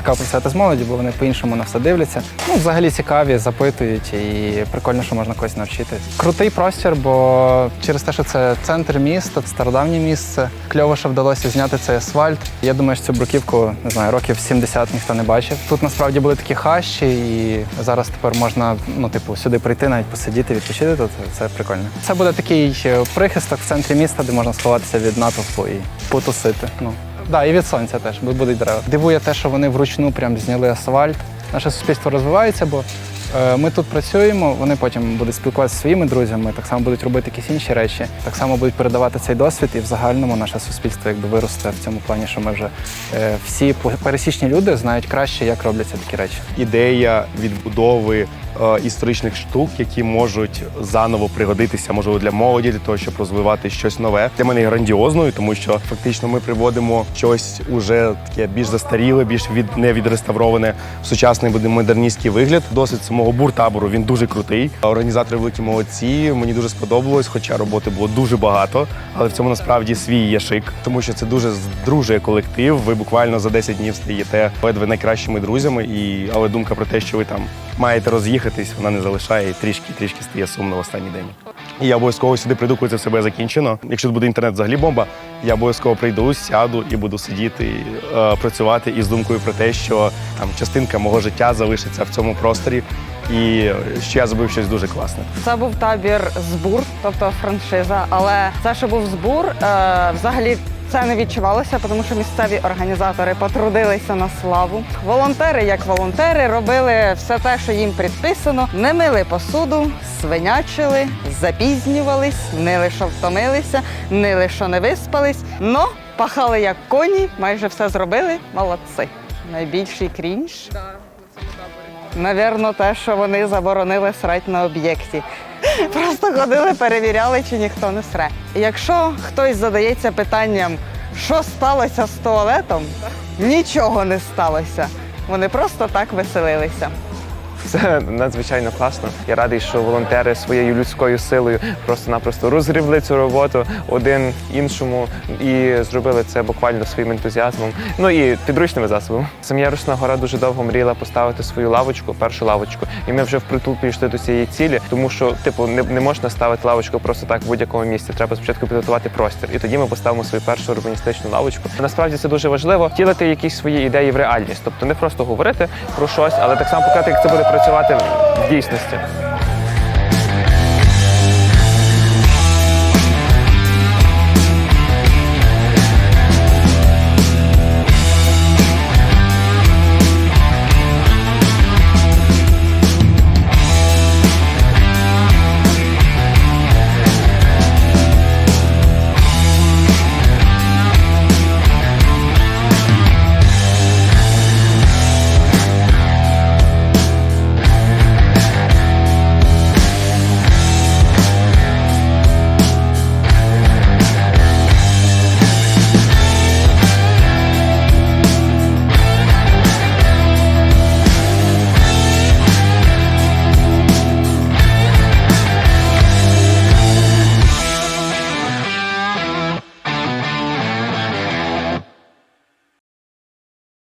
цікаво працювати з молоді, бо вони по-іншому на все дивляться. Ну, взагалі цікаві, запитують і прикольно, що можна когось навчити. Крутий простір, бо через те, що це центр міста, стародавнє місце. Кльово, що вдалося зняти цей асфальт. Я думаю, що цю бруківку не знаю, років 70 ніхто не бачив. Тут насправді були такі хащі, і зараз тепер можна ну, типу, сюди прийти, навіть посидіти, відпочити тут. Це прикольно. Це буде такий е, прихисток в центрі міста, де можна сховатися від натовпу і потусити. Ну да, і від сонця теж, будуть дерева. Дивує те, що вони вручну прям зняли асфальт. Наше суспільство розвивається, бо е, ми тут працюємо, вони потім будуть спілкуватися зі своїми друзями, так само будуть робити якісь інші речі, так само будуть передавати цей досвід, і в загальному наше суспільство якби виросте в цьому плані, що ми вже е, всі пересічні люди знають краще, як робляться такі речі. ідея відбудови історичних штук, які можуть заново пригодитися, можливо, для молоді, для того, щоб розвивати щось нове. Для мене грандіозною, тому що фактично ми приводимо щось уже таке більш застаріле, більш від не відреставроване в сучасний буде модерністський вигляд. Досвід самого буртабору він дуже крутий. Організатори великі молодці. Мені дуже сподобалось, хоча роботи було дуже багато, але в цьому насправді свій є шик, тому що це дуже здружує колектив. Ви буквально за 10 днів стаєте ледве найкращими друзями. І але думка про те, що ви там маєте роз'їхатись, вона не залишає і трішки трішки стає сумно в останній день. І я обов'язково сюди прийду, коли це все буде закінчено. Якщо тут буде інтернет взагалі бомба, я обов'язково прийду, сяду і буду сидіти, е, працювати із думкою про те, що там частинка мого життя залишиться в цьому просторі, і що я зробив щось дуже класне. Це був табір збур, тобто франшиза. Але це, що був збур, е, взагалі це не відчувалося, тому що місцеві організатори потрудилися на славу. Волонтери, як волонтери, робили все те, що їм предписано. Не мили посуду, свинячили, запізнювались, нили, що втомилися, нили, що не виспались. Но пахали як коні, майже все зробили. Молодці. Найбільший крінж. Навірно, те, що вони заборонили срать на об'єкті. Просто ходили, перевіряли, чи ніхто не сре. Якщо хтось задається питанням, що сталося з туалетом, нічого не сталося. Вони просто так веселилися. Це надзвичайно класно. Я радий, що волонтери своєю людською силою просто-напросто розгрібли цю роботу один іншому і зробили це буквально своїм ентузіазмом. Ну і підручними засобами. Сім'я Русна гора дуже довго мріяла поставити свою лавочку, першу лавочку, і ми вже впритул підійшли до цієї цілі, тому що, типу, не, не можна ставити лавочку просто так в будь-якому місці. Треба спочатку підготувати простір. І тоді ми поставимо свою першу урбаністичну лавочку. Насправді це дуже важливо втілити якісь свої ідеї в реальність, тобто не просто говорити про щось, але так само показати, як це буде працювати в дійсності.